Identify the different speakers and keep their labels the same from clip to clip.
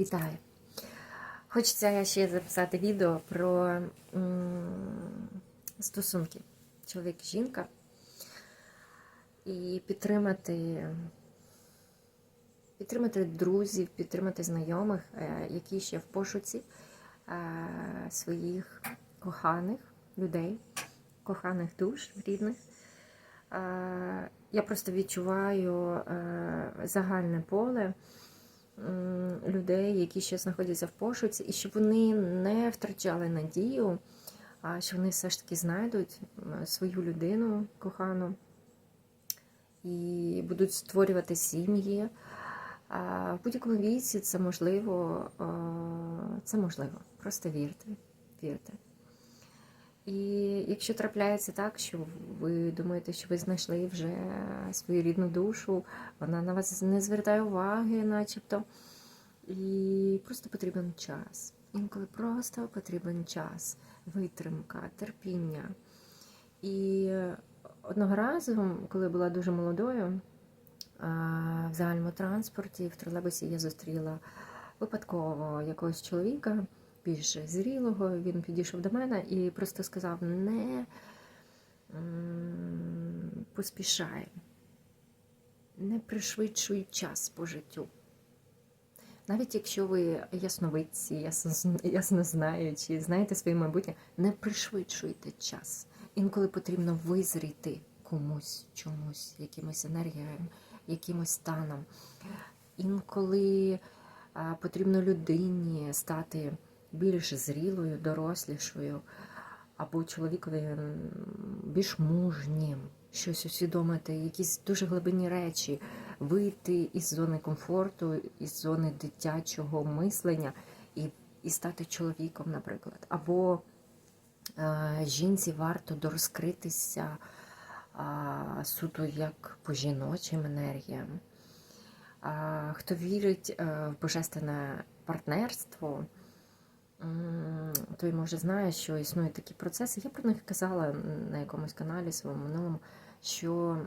Speaker 1: Вітаю! Хочеться ще записати відео про стосунки чоловік-жінка і підтримати, підтримати друзів, підтримати знайомих, е, які ще в пошуці е, своїх коханих людей, коханих душ рідних. Е, Я просто відчуваю загальне поле людей, які ще знаходяться в пошуці, і щоб вони не втрачали надію, а що вони все ж таки знайдуть свою людину кохану і будуть створювати сім'ї. В будь-якому віці це можливо, е, це можливо. Просто вірте, вірте. І якщо трапляється так, що ви думаєте, що ви знайшли вже свою рідну душу, вона на вас не звертає уваги, начебто. І просто потрібен час. Інколи просто потрібен час, витримка, терпіння. І одного разу, коли була дуже молодою, в загальному транспорті, в тролейбусі я зустріла випадково якогось чоловіка, більш зрілого. Він підійшов до мене і просто сказав: не поспішай, не пришвидшуй час по життю. Навіть якщо ви ясновидці, ясно, яснознаючі, знаєте своє майбутнє, не пришвидшуйте час. Інколи потрібно визріти комусь, чомусь, якимось енергіям, якимось станом. Інколи потрібно людині стати більш зрілою, дорослішою, або чоловікові більш мужнім, щось усвідомити, якісь дуже глибинні речі, вийти із зони комфорту, із зони дитячого мислення і, і стати чоловіком, наприклад. Або е, жінці варто дорозкритися а, суто як по жіночим енергіям. А, хто вірить е, в божественне партнерство, той може знає, що існують такі процеси. Я про них казала на якомусь каналі своєму минулому, що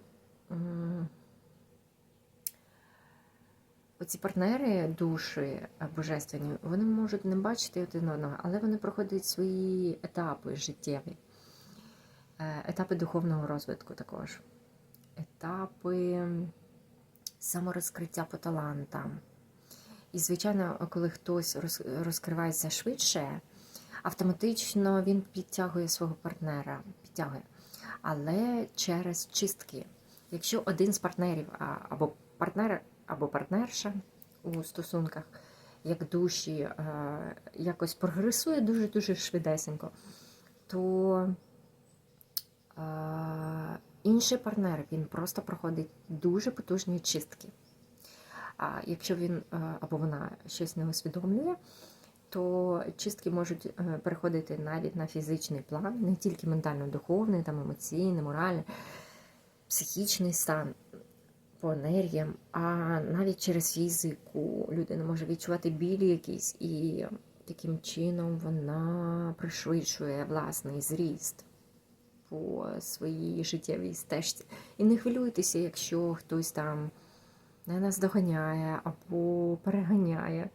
Speaker 1: оці партнери душі е, божественні, вони можуть не бачити один одного, але вони проходять свої етапи життєві, Е, етапи духовного розвитку також, етапи саморозкриття по талантам. І, звичайно, коли хтось розкривається швидше, автоматично він підтягує свого партнера, підтягує. Але через чистки. Якщо один з партнерів або партнер, або партнерша у стосунках, як душі, е, якось прогресує дуже-дуже швидесенько, то е, інший партнер він просто проходить дуже потужні чистки. А якщо він е, або вона щось не усвідомлює, то чистки можуть переходити навіть на фізичний план, не тільки ментально-духовний, там емоційний, моральний, психічний стан по енергіям, а навіть через фізику людина може відчувати білі якісь, і таким чином вона пришвидшує власний зріст по своїй життєвій стежці. І не хвилюйтеся, якщо хтось там не наздоганяє або переганяє.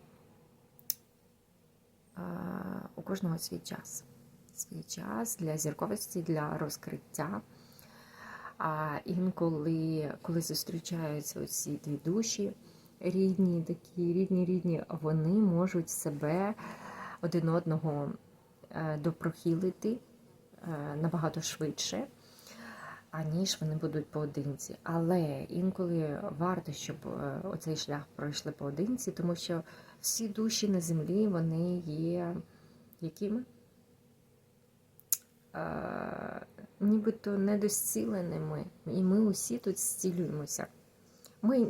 Speaker 1: У кожного свій час. Свій час для зірковості, для розкриття. А інколи, коли зустрічаються ці дві душі, рідні, такі рідні, рідні, вони можуть себе один одного е, допрохилити е, набагато швидше, аніж вони будуть поодинці. Але інколи варто, щоб е, оцей шлях пройшли поодинці, тому що всі душі на землі вони є якими? Нібито недозціленими, і ми усі тут зцілюємося. Ми,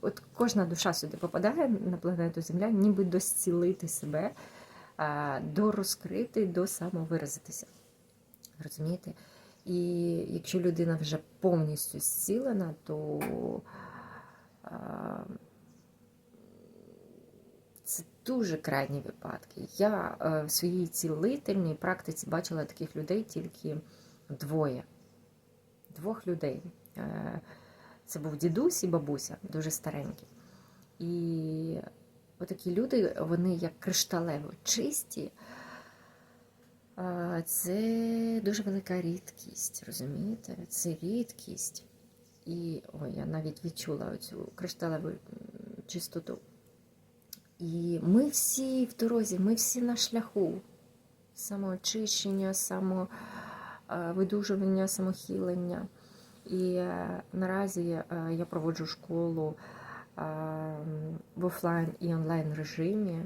Speaker 1: от, кожна душа сюди попадає на планету Земля, ніби дозцілити себе, дорозкрити, до самовиразитися. Розумієте? І якщо людина вже повністю зцілена, то це дуже крайні випадки. Я е, в своїй цілительній практиці бачила таких людей тільки двоє. Двох людей. Е, Це був дідусь і бабуся, дуже старенькі. І отакі люди, вони як кришталево чисті. Це дуже велика рідкість, розумієте? Це рідкість. І ой, я навіть відчула цю кришталеву чистоту. І ми всі в дорозі, ми всі на шляху самоочищення, самовидужування, самохилення. І е, наразі е, я проводжу школу е, в офлайн і онлайн режимі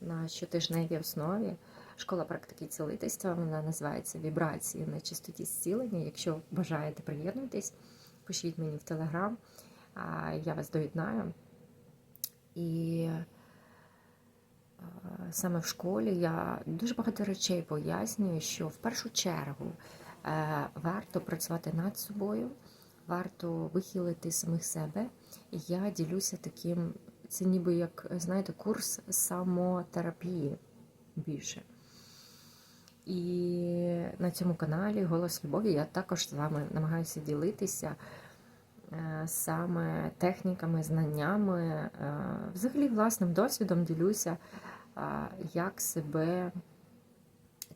Speaker 1: на щотижневій основі. Школа практики цілительства, вона називається Вібрації на чистоті зцілення. Якщо бажаєте приєднуйтесь, пишіть мені в Телеграм, я вас доєднаю. І е, саме в школі я дуже багато речей пояснюю, що в першу чергу е, варто працювати над собою, варто вихилити самих себе. І я ділюся таким, це ніби як, знаєте, курс самотерапії більше. І на цьому каналі Голос Любові я також з вами намагаюся ділитися е, саме техніками, знаннями, е, взагалі власним досвідом ділюся, як себе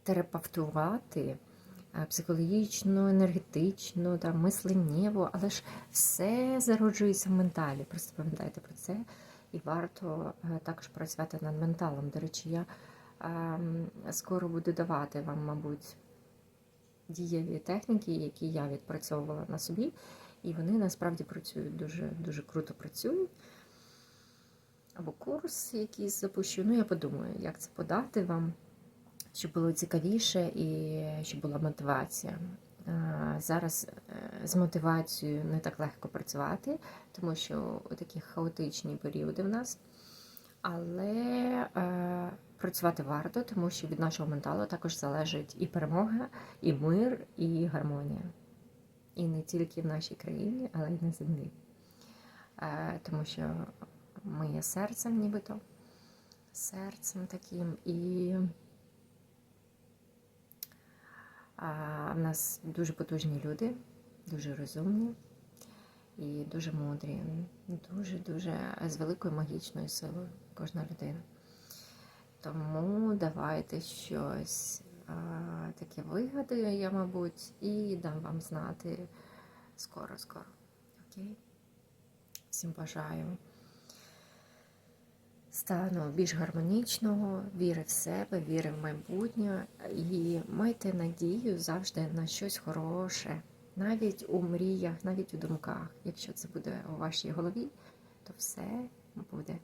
Speaker 1: терапевтувати е, психологічно, енергетично, там, мисленнєво, але ж все зароджується в менталі. Просто пам'ятайте про це. І варто е, також працювати над менталом. До речі, я ем, скоро буду давати вам, мабуть, дієві техніки, які я відпрацьовувала на собі, і вони насправді працюють дуже, дуже круто працюють. Або курс якийсь запущу. Ну, я подумаю, як це подати вам, щоб було цікавіше і щоб була мотивація. Зараз е, з мотивацією не так легко працювати, тому що такі хаотичні періоди в нас. Але е, працювати варто, тому що від нашого менталу також залежить і перемога, і мир, і гармонія. І не тільки в нашій країні, але й на землі. Е, тому що ми є серцем, нібито, серцем таким. І а, в нас дуже потужні люди, дуже розумні і дуже мудрі, дуже-дуже з великою магічною силою кожна людина. Тому давайте щось а, таке вигадаю я, мабуть, і дам вам знати скоро-скоро. Окей? Всім бажаю стану більш гармонічного, віри в себе, віри в майбутнє і майте надію завжди на щось хороше, навіть у мріях, навіть у думках. Якщо це буде у вашій голові, то все буде